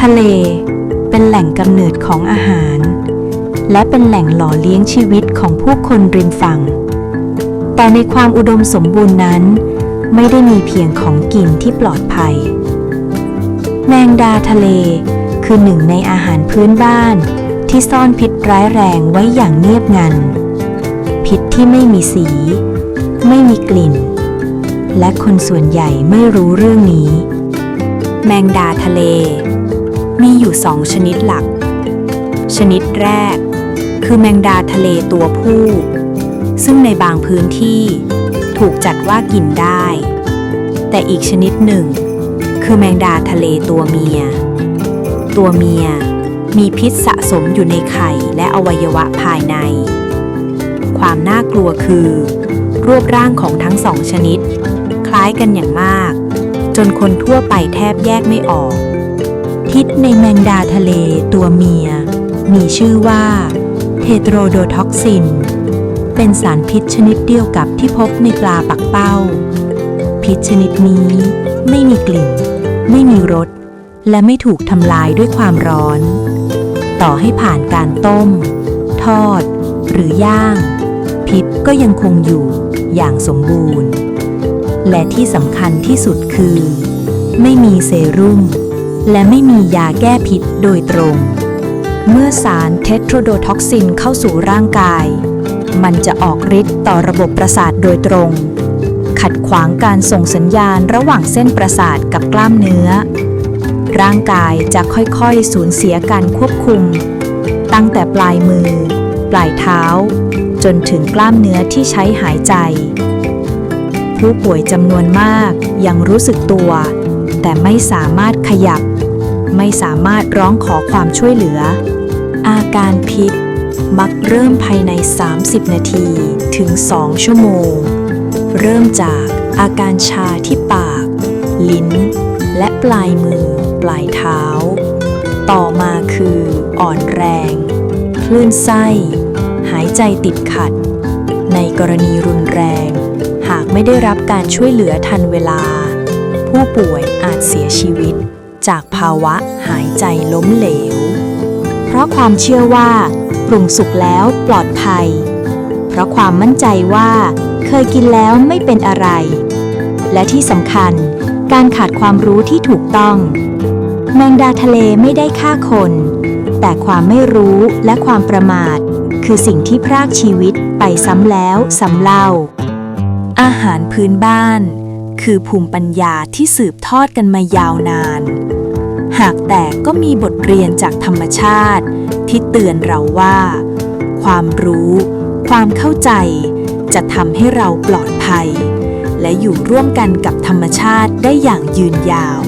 ทะเลเป็นแหล่งกำเนิดของอาหาร และเป็นแหล่งหล่อเลี้ยงชีวิตของผู้คนริมฝั่ง แต่ในความอุดมสมบูรณ์นั้น ไม่ได้มีเพียงของกินที่ปลอดภัย แมงดาทะเลคือหนึ่งในอาหารพื้นบ้านที่ซ่อนพิษร้ายแรงไว้อย่างเงียบงัน พิษที่ไม่มีสี ไม่มีกลิ่น และคนส่วนใหญ่ไม่รู้เรื่องนี้ แมงดาทะเล มีอยู่สองชนิดหลัก ชนิดแรก คือแมงดาทะเลตัวผู้ ซึ่งในบางพื้นที่ถูกจัดว่ากินได้ แต่อีกชนิดหนึ่ง คือแมงดาทะเลตัวเมีย ตัวเมียมีพิษสะสมอยู่ในไข่และอวัยวะภายใน ความน่ากลัวคือ รูปร่างของทั้งสองชนิด คล้ายกันอย่างมาก จนคนทั่วไปแทบแยกไม่ออก พิษในแมงดาทะเลตัวเมีย มีชื่อว่าเทโทรโดท็อกซิน เป็นสารพิษชนิดเดียวกับที่พบในปลาปักเป้า พิษชนิดนี้ไม่มีกลิ่น ไม่มีรส และไม่ถูกทำลายด้วยความร้อน ต่อให้ผ่านการต้ม ทอด หรือย่าง พิษก็ยังคงอยู่อย่างสมบูรณ์ และที่สำคัญที่สุดคือ ไม่มีเซรุ่ม และไม่มียาแก้พิษโดยตรง เมื่อสารเทโทรโดท็อกซินเข้าสู่ร่างกาย มันจะออกฤทธิ์ต่อระบบประสาทโดยตรง ขัดขวางการส่งสัญญาณระหว่างเส้นประสาทกับกล้ามเนื้อ ร่างกายจะค่อยๆ สูญเสียการควบคุม ตั้งแต่ปลายมือ ปลายเท้า จนถึงกล้ามเนื้อที่ใช้หายใจ ผู้ป่วยจำนวนมากยังรู้สึกตัว แต่ไม่สามารถขยับ ไม่สามารถร้องขอความช่วยเหลือ อาการพิษมักเริ่มภายใน 30 นาทีถึง 2 ชั่วโมง เริ่มจากอาการชาที่ปาก ลิ้น และปลายมือ ปลายเท้า ต่อมาคืออ่อนแรง คลื่นไส้ หายใจติดขัด ในกรณีรุนแรง หากไม่ได้รับการช่วยเหลือทันเวลา ป่วยอาจเสียชีวิต จากภาวะหายใจล้มเหลว เพราะความเชื่อว่าปรุงสุกแล้วปลอดภัย เพราะความมั่นใจว่าเคยกินแล้วไม่เป็นอะไร และที่สำคัญการขาดความรู้ที่ถูกต้อง แมงดาทะเลไม่ได้ฆ่าคน แต่ความไม่รู้และความประมาท คือสิ่งที่พรากชีวิตไปซ้ำแล้วซ้ำเล่า อาหารพื้นบ้าน คือภูมิปัญญาที่สืบทอดกันมายาวนาน หากแต่ก็มีบทเรียนจากธรรมชาติ ที่เตือนเราว่า ความรู้ ความเข้าใจ จะทำให้เราปลอดภัย และอยู่ร่วมกันกับธรรมชาติได้อย่างยืนยาว